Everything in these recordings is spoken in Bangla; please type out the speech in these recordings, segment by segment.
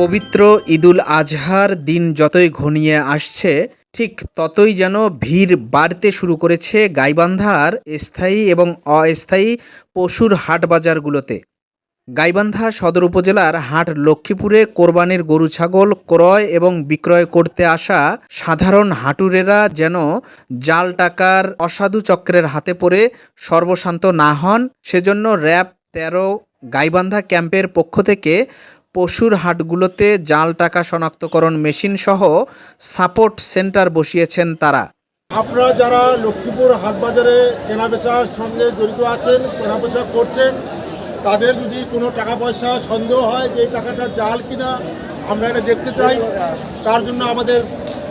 পবিত্র ঈদুল আজহার দিন যতই ঘনিয়ে আসছে, ঠিক ততই যেন ভিড় বাড়তে শুরু করেছে গাইবান্ধার স্থায়ী এবং অস্থায়ী পশুর হাট বাজারগুলোতে। গাইবান্ধা সদর উপজেলার হাট লক্ষ্মীপুরে কোরবানির গরু ছাগল ক্রয় এবং বিক্রয় করতে আসা সাধারণ হাঁটুরেরা যেন জাল টাকার অসাধু চক্রের হাতে পড়ে সর্বশান্ত না হন, সেজন্য র্যাব তেরো গাইবান্ধা ক্যাম্পের পক্ষ থেকে পশুর হাটগুলোতে জাল টাকা শনাক্তকরণ মেশিন সহ সাপোর্ট সেন্টার বসিয়েছেন তারা। আপনারা যারা লক্ষ্মীপুর হাটবাজারে কেনাবেচার সঙ্গে জড়িত আছেন, কেনাবেচা করছেন, তাদের যদি কোনো টাকা পয়সা সন্দেহ হয় যে টাকাটা জাল কিনা, আমরা এটা দেখতে চাই। তার জন্য আমাদের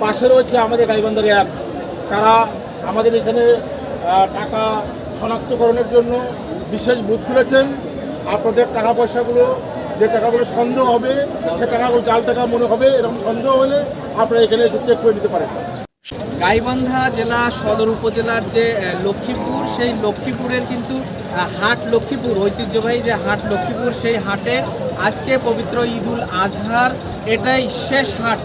পাশে রয়েছে আমাদের গাইবান্ধার অ্যাপ তারা আমাদের এখানে টাকা শনাক্তকরণের জন্য বিশেষ বুথ খুলেছেন। আপনাদের টাকা পয়সাগুলো যে টাকাগুলো সন্দেহ হবে সে টাকাগুলো জাল টাকা মনে হবে এরকম সন্দেহ হলে আপনারা এখানে এসে চেক করে নিতে পারেন। গাইবান্ধা জেলা সদর উপজেলার যে লক্ষ্মীপুর সেই লক্ষ্মীপুরের কিন্তু হাট লক্ষ্মীপুর ঐতিহ্যবাহী যে হাট লক্ষ্মীপুর সেই হাটে আজকে পবিত্র ঈদুল আজহার এটাই শেষ হাট।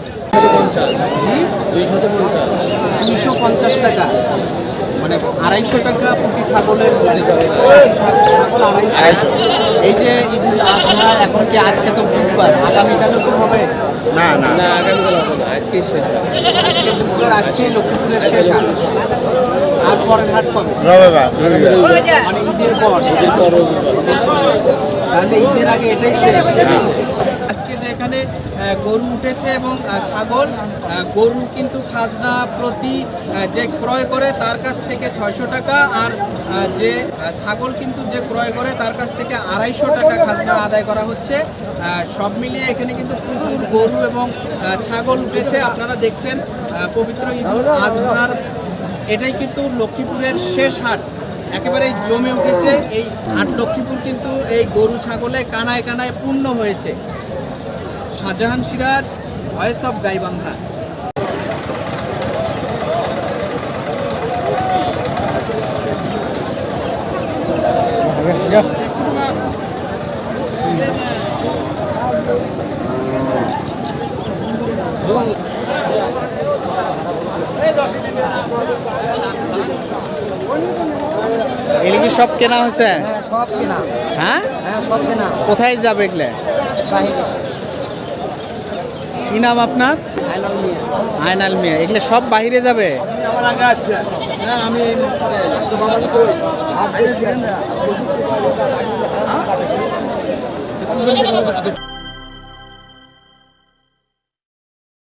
দুইশো পঞ্চাশ টাকা। মানে আড়াইশো টাকা প্রতি ছাগলের ছাগল আড়াইশো। এই যে ঈদুল আজহা এখন কি আজকে তো বুধবার? আগামীকালও তো হবে। না না। আজকে বুধবার আজকে লক্ষ্মীপুরের শেষ হাট আর পরের হাট কবে? মানে ঈদের পর। তাহলে ঈদের আগে এটাই শেষ। আজকে যে এখানে গরু উঠেছে এবং ছাগল গরু কিন্তু খাজনা প্রতি যে ক্রয় করে তার কাছ থেকে ছয়শো টাকা আর যে ছাগল কিন্তু যে ক্রয় করে তার কাছ থেকে আড়াইশো টাকা খাজনা আদায় করা হচ্ছে। সব মিলিয়ে এখানে কিন্তু প্রচুর গরু এবং ছাগল উঠেছে। আপনারা দেখছেন পবিত্র ঈদুল আজহার। এটাই কিন্তু লক্ষ্মীপুরের শেষ হাট। একেবারে জমে উঠেছে। এই হাট লক্ষ্মীপুর কিন্তু এই গরু ছাগলে কানায় কানায় পূর্ণ হয়েছে। Shahjahan Siraj, voice of Gaibandha. এগুলি কি সব কেনা হয়েছে? সব কেনা। হ্যাঁ? হ্যাঁ সব কেনা। কোথায় যাবে এগুলো? কি নাম আপনার? আয়নাল মিয়া। এগুলো সব বাইরে যাবে? হ্যাঁ আমি মুহূর্তে